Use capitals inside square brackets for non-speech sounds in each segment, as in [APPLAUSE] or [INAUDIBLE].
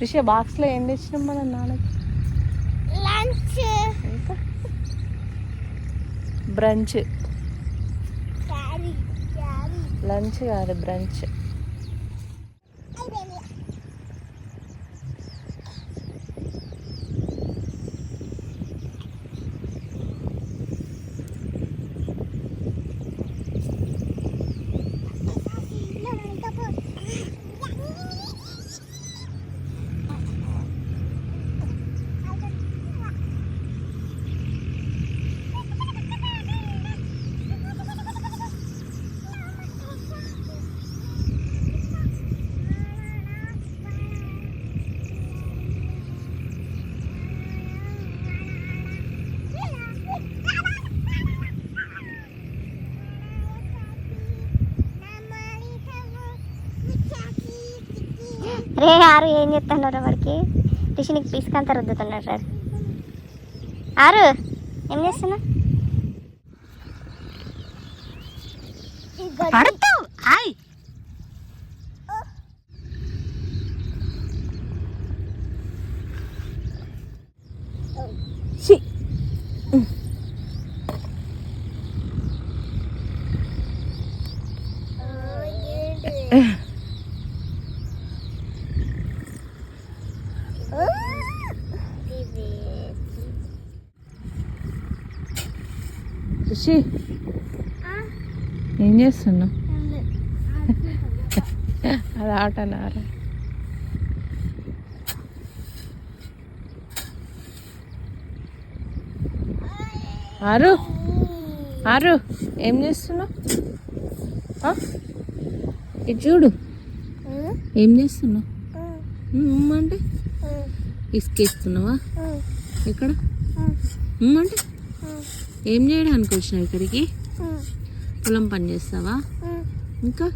రిషి బాక్స్లో ఏం తెచ్చినాం మన నాన్నకి? లంచ్ బ్రంచ్ లంచ్ కాదు బ్రంచ్ రే ఆరు ఏం చెప్తున్నారు వాడికి? టిషన్కి పీసుకంతా రుద్దుతున్నాడు సార్. ఆరు ఏం చేస్తున్నా పడతావు హాయ్ రిషి ఏం చేస్తున్నావు? అది ఆటనారా ఆరు. ఆరు. ఏం చేస్తున్నావు? ఇటు చూడు. ఏం చేస్తున్నావు? అంటే ఇసుకేస్తున్నావా? ఇక్కడ అంటే ఏం చేయడానికి వచ్చినావు ఇక్కడికి? పొలం పని చేస్తావా? ఇంకా?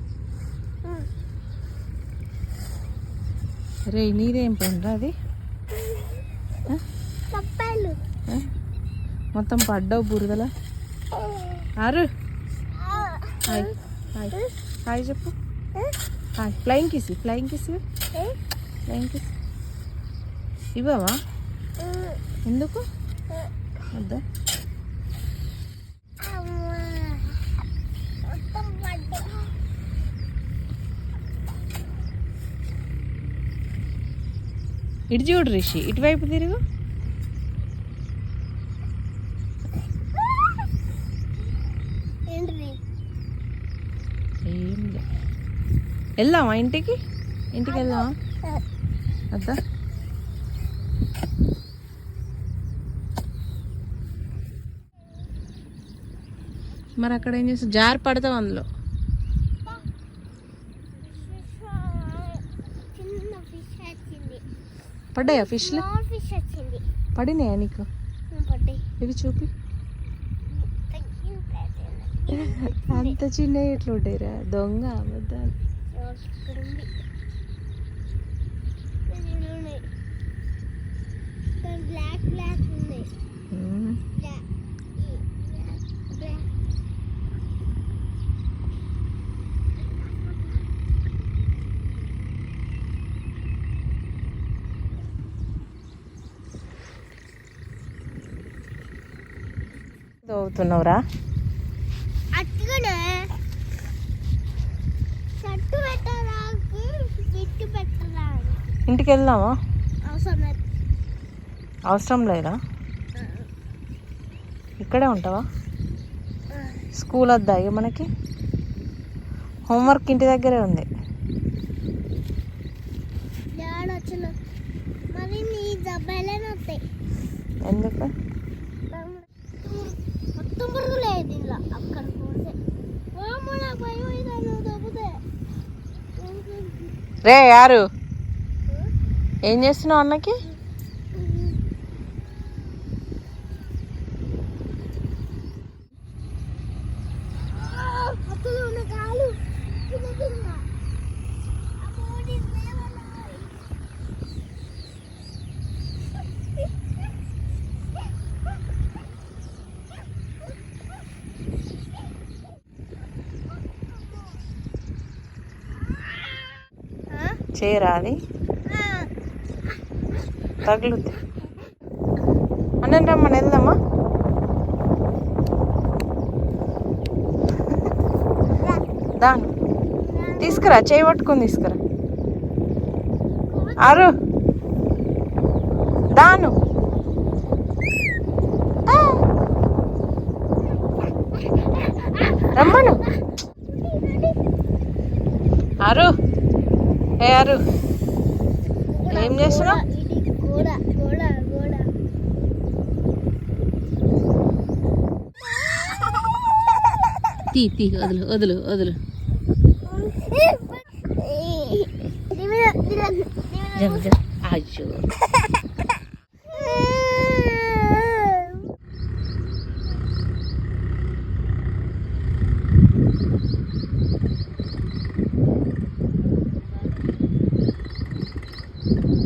రే నీదేం పని రా అది? మొత్తం పడ్డావు బురదలా? ఆరు. హాయ్. హాయ్. హాయ్ చెప్పు. Hi. Flying kiss flying kiss flying kiss ఇవ్వవా? ఎందుకు? వద్దా మొత్తం పడ్డా ఇటు చూడు రిషి ఇటువైపు తిరుగు. వెళ్దామా ఇంటికి? ఇంటికి వెళ్దామా? వద్దా మరి అక్కడ ఏం చేస్తావు జారి పడతావు అందులో చిన్న ఫిష్ వచ్చింది పడ్డాయా ఫిష్లు ఫిష్ వచ్చింది. పడినాయా నీకు? ఇవి చూపి. [LAUGHS] అంత చిన్న ఎట్లా ఉంటాయిరా దొంగ అబద్ధాలు. పెట్టడానికి ఇంటికి వెళ్దామా అవసరం లేదు? ఇక్కడే ఉంటావా? స్కూల్ వద్దా ఇక మనకి? హోంవర్క్ ఇంటి దగ్గరే ఉంది. ఎందుకు? రే యారు. ఏం చేస్తున్నావు అన్నకి? చేరాలి తగులుద్ది. అన్నం రమ్మని వెళ్దామా దాను తీసుకురా చేయి పట్టుకొని తీసుకురా. ఆరు దాను. రమ్మను. ఆరు ఆరు ఏం చేస్తున్నావు ఇది గోడ గోడ గోడ తీ తీ వదులు వదులు వదులు అయ్యో